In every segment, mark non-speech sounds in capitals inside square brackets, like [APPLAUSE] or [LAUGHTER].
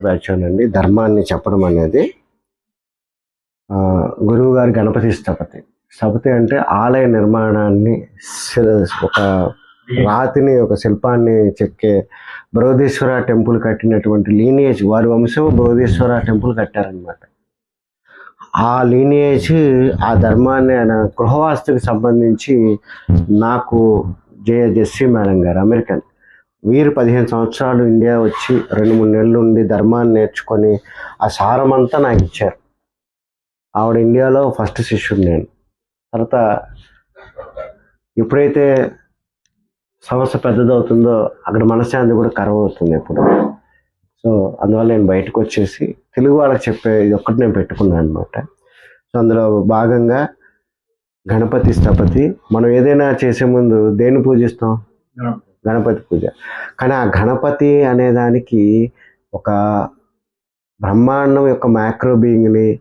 వచ్చానండి ధర్మాన్ని చెప్పడం అనేది గురువు గారి గణపతి స్థపతి. స్థపతి అంటే ఆలయ నిర్మాణాన్ని ఒక రాతిని ఒక శిల్పాన్ని చెక్కే బృహదీశ్వర టెంపుల్ కట్టినటువంటి లీనియేజ్ వారి వంశం బృహదీశ్వర టెంపుల్ కట్టారనమాట ఆ లీనియేజ్ ఆ ధర్మాన్ని ఆయన గృహవాస్తుకి సంబంధించి నాకు జే జెస్సీ మేడం గారు అమెరికన్ వీరు పదిహేను సంవత్సరాలు ఇండియా వచ్చి రెండు మూడు నెలలు ఉండి ధర్మాన్ని నేర్చుకొని ఆ సారం అంతా నాకు ఇచ్చారు. ఆవిడ ఇండియాలో ఫస్ట్ శిష్యుడు నేను. తర్వాత ఎప్పుడైతే సమస్య పెద్దదవుతుందో అక్కడ మనశ్శాంతి కూడా కరువు అవుతుంది ఎప్పుడు. సో అందువల్ల నేను బయటకు వచ్చేసి తెలుగు వాళ్ళకి చెప్పే ఇది ఒక్కటి నేను పెట్టుకున్నాను అనమాట సో అందులో భాగంగా గణపతి స్థపతి మనం ఏదైనా చేసే ముందు దేన్ని పూజిస్తాం? గణపతి పూజ. కానీ ఆ గణపతి అనే దానికి ఒక బ్రహ్మాండం యొక్క మ్యాక్రో బీయింగ్ని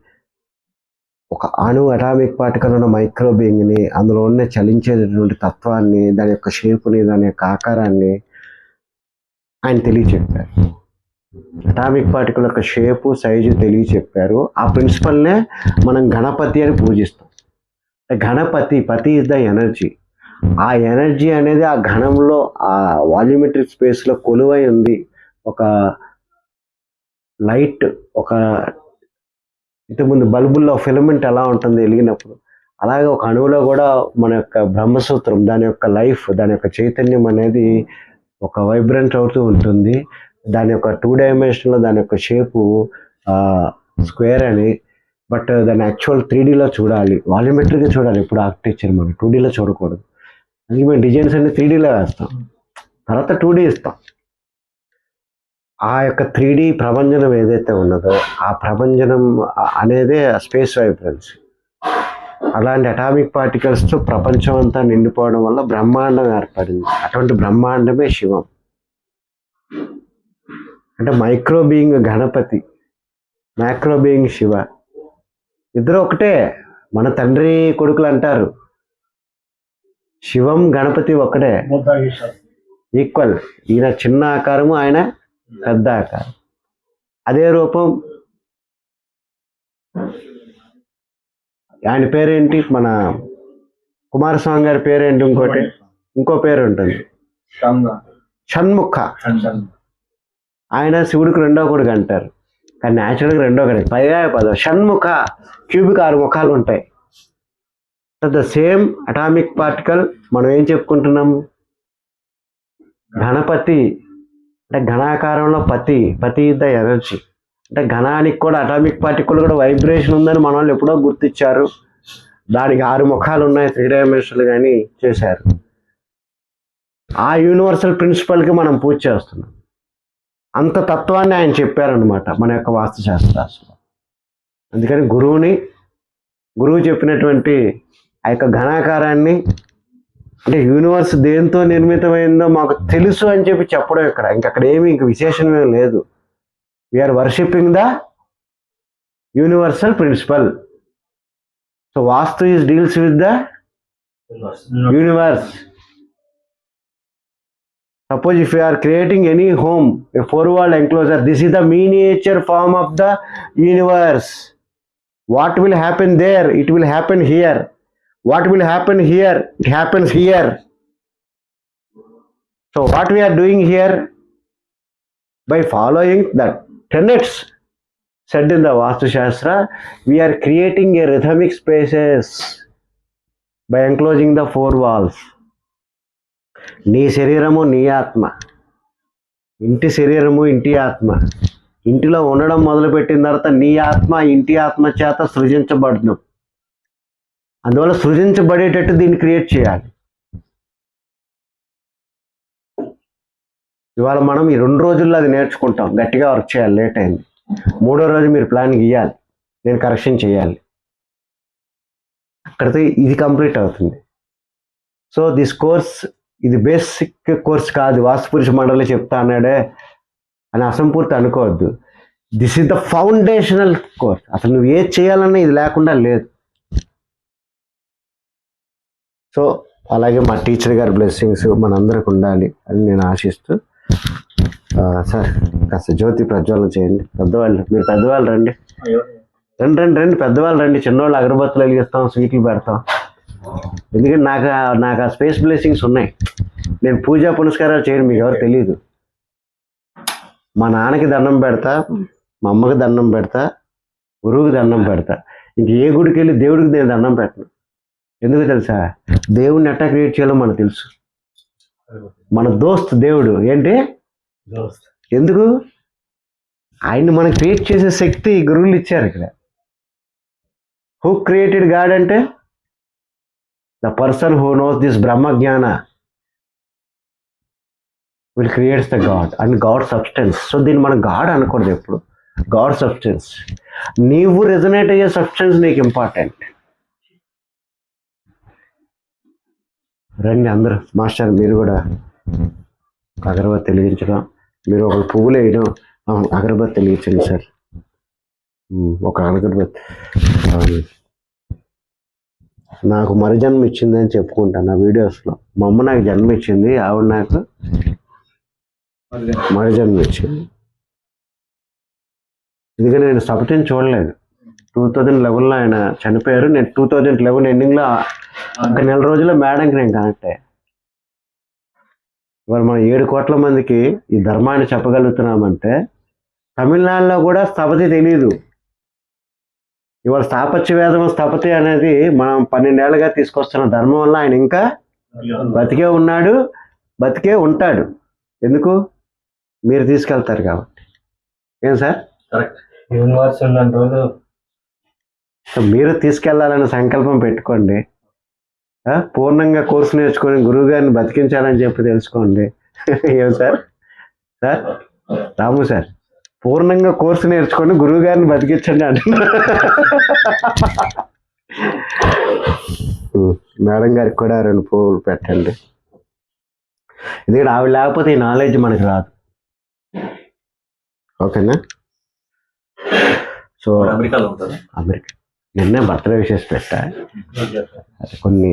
ఒక అణు అటామిక్ పార్టికల్ ఉన్న మైక్రో బీయింగ్ని అందులో ఉన్న చలించేటటువంటి తత్వాన్ని దాని యొక్క షేపుని దాని యొక్క ఆకారాన్ని ఆయన తెలియచెప్పారు. అటామిక్ పార్టికల్ యొక్క షేపు సైజు తెలియచెప్పారు. ఆ ప్రిన్సిపల్నే మనం గణపతి అని పూజిస్తాం. గణపతి పతి ఇస్ ద ఎనర్జీ. ఆ ఎనర్జీ అనేది ఆ ఘనంలో ఆ వాల్యూమెట్రిక్ స్పేస్లో కొలువై ఉంది. ఒక లైట్ ఒక ఇంతకుముందు బల్బుల్లో ఫిలమెంట్ ఎలా ఉంటుంది వెలిగినప్పుడు. అలాగే ఒక అణువులో కూడా మన యొక్క బ్రహ్మసూత్రం దాని యొక్క లైఫ్ దాని యొక్క చైతన్యం అనేది ఒక వైబ్రెంట్ అవుతూ ఉంటుంది. దాని యొక్క టూ డైమెన్షన్లో దాని యొక్క షేపు స్క్వేర్ అని. బట్ దాన్ని యాక్చువల్ త్రీ డీలో చూడాలి. వాల్యూమెట్రిక్గా చూడాలి. ఇప్పుడు ఆర్కిటెక్చర్ మనం టూ డీలో చూడకూడదు. అందుకే మేము డిజైన్స్ అన్ని త్రీ డీలో వేస్తాం. తర్వాత టూ డీ ఇస్తాం. ఆ యొక్క త్రీ డి ప్రభంజనం ఏదైతే ఉన్నదో ఆ ప్రభంజనం అనేదే స్పేస్ వైబ్రెన్స్ అలాంటి అటామిక్ పార్టికల్స్తో ప్రపంచం అంతా నిండిపోవడం వల్ల బ్రహ్మాండం ఏర్పడింది. అటువంటి బ్రహ్మాండమే శివం. అంటే micro being Ganapati micro being Shiva. ఇద్దరు ఒకటే. మన తండ్రి కొడుకులు అంటారు. శివం గణపతి ఒకటే ఈక్వల్ ఈయన చిన్న ఆకారము ఆయన పెద్ద ఆకారం. అదే రూపం. ఆయన పేరేంటి? మన కుమారస్వామి గారి పేరేంటి ఇంకోటి? ఇంకో పేరు ఉంటుంది. షణ్ముఖ. ఆయన శివుడికి రెండో కొడుకు అంటారు. కానీ న్యాచురల్గా రెండో కొడుకు. పర్యాయ పదం. షణ్ముఖ. క్యూబిక్ ఆరు ముఖాలు ఉంటాయి. ద సేమ్ అటామిక్ పార్టికల్ మనం ఏం చెప్పుకుంటున్నాము గణపతి అంటే ఘనాకారంలో పతి పతి ద ఎనర్జీ అంటే ఘనానికి కూడా అటామిక్ పార్టికల్ కూడా వైబ్రేషన్ ఉందని మన వాళ్ళు ఎప్పుడో గుర్తించారు. దానికి ఆరు ముఖాలు ఉన్నాయి త్రీ డైమెన్షన్లు కానీ చేశారు. ఆ యూనివర్సల్ ప్రిన్సిపల్కి మనం పూజ చేస్తున్నాం. అంత తత్వాన్ని ఆయన చెప్పారనమాట మన యొక్క వాస్తుశాస్త్రాలు అందుకని గురువుని గురువు చెప్పినటువంటి ఆ యొక్క ఘనాకారాన్ని అంటే యూనివర్స్ దేంతో నిర్మితమైందో మాకు తెలుసు అని చెప్పి చెప్పడం ఇక్కడ. ఇంకక్కడ ఏమి ఇంక విశేషమే లేదు. We are worshipping the universal principle so vastu is deals with the universe suppose if you are creating any home a four walled enclosure this is the miniature form of the universe what will happen there it will happen here what will happen here it happens here so what we are doing here by following that tenets set in the Vastushastra we are creating a rhythmic spaces by enclosing the four walls నీ శరీరము నీ ఆత్మ ఇంటి శరీరము ఇంటి ఆత్మ ఇంటిలో ఉండడం మొదలుపెట్టిన తర్వాత నీ ఆత్మ ఇంటి ఆత్మ చేత సృజించబడుతున్నావు అందువల్ల సృజించబడేటట్టు దీన్ని క్రియేట్ చేయాలి. ఇవాళ మనం ఈ రెండు రోజుల్లో అది నేర్చుకుంటాం. గట్టిగా వర్క్ చేయాలి లేట్ అయింది. మూడో రోజు మీరు ప్లాన్ గీయాలి. నేను కరెక్షన్ చేయాలి. అక్కడితో ఇది కంప్లీట్ అవుతుంది. సో దిస్ కోర్స్ ఇది బేసిక్ కోర్స్ కాదు. వాస్తుపురుష మండలి చెప్తా అన్నాడే అని అసంపూర్తి అనుకోవద్దు. This is the foundational course. అసలు నువ్వు ఏది చేయాలన్నా ఇది లేకుండా లేదు. సో అలాగే మా టీచర్ గారి బ్లెస్సింగ్స్ మనందరికి ఉండాలి అని నేను ఆశిస్తూ సార్ కాస్త జ్యోతి ప్రజ్వలన చేయండి. పెద్దవాళ్ళు మీరు పెద్దవాళ్ళు రండి. రండి రండి రండి. పెద్దవాళ్ళు రండి. చిన్నవాళ్ళు అగరబత్తులు వెలిగిస్తాం స్వీట్లు పెడతాం. ఎందుకంటే నాకు నాకు ఆ స్పేస్ బ్లెస్సింగ్స్ ఉన్నాయి. నేను పూజా పునస్కారాలు చేయను మీకు ఎవరు తెలియదు మా నాన్నకి దండం పెడతా మా అమ్మకి దండం పెడతా గురువుకి దండం పెడతా. ఇంక ఏ గుడికి వెళ్ళి దేవుడికి నేను దండం పెట్టను. ఎందుకు తెలుసా? దేవుడిని ఎట్టా క్రియేట్ చేయాలో మనకు తెలుసు. మన దోస్త్ దేవుడు. ఏంటి? ఎందుకు? ఆయన్ని మనం క్రియేట్ చేసే శక్తి గురువులు ఇచ్చారు ఇక్కడ. హూ క్రియేటెడ్ గాడ్ అంటే? The person who knows this Brahma jnana will creates the God and God substance so దీన్ని మనం గాడ్ అనకూడదు ఎప్పుడు. గాడ్ సబ్స్టెన్స్ నీవు రెజనేట్ అయ్యే సబ్స్టెన్స్ నీకు ఇంపార్టెంట్ రండి అందరూ. మాస్టర్ మీరు కూడా అగరబత్తి వెలిగించడం. మీరు ఒక పువ్వులు వేయడం ఆ, అగరబత్తి వెలిగించండి సార్. ఒక అగరబత్తి. నాకు మరి జన్మ ఇచ్చిందని చెప్పుకుంటాను నా వీడియోస్లో. మా అమ్మ నాకు జన్మ ఇచ్చింది ఆవిడ నాకు మరి జన్మ ఇచ్చింది. ఎందుకంటే నేను సపటిని చూడలేదు. టూ థౌజండ్ లెవెన్లో ఆయన చనిపోయారు. నేను టూ థౌజండ్ లెవెన్ ఎండింగ్లో ఒక నెల రోజుల్లో మేడంకి నేను కనెక్ట్ అయ్యాను ఇవాళ మనం ఏడు కోట్ల మందికి ఈ ధర్మాన్ని చెప్పగలుగుతున్నామంటే తమిళనాడులో కూడా స్థపతి తెలియదు ఇవాళ స్థాపత్య వేదం స్థపతి అనేది మనం పన్నెండేళ్ళుగా తీసుకొస్తున్న ధర్మం వల్ల ఆయన ఇంకా బతికే ఉన్నాడు బతికే ఉంటాడు. ఎందుకు? మీరు తీసుకెళ్తారు కాబట్టి. ఏం సార్? యూనివర్స్ ఉన్న రోజు మీరు తీసుకెళ్ళాలనే సంకల్పం పెట్టుకోండి. పూర్ణంగా కోర్సు నేర్చుకొని గురువు గారిని బతికించాలని చెప్పి తెలుసుకోండి. [LAUGHS] ఏం సార్? సార్? రాము సార్ పూర్ణంగా కోర్సు నేర్చుకొని గురువు గారిని బతికించండి అంటున్నా ఉం, మేడం గారికి కూడా రెండు పువ్వులు పెట్టండి. ఎందుకంటే ఆవిడ లేకపోతే ఈ నాలెడ్జ్ మనకు రాదు. ఓకేనా? సో అమెరికాలో ఉంటారు? అమెరికా. నిన్నే బర్త్డే విషెస్ పెట్టా. కొన్ని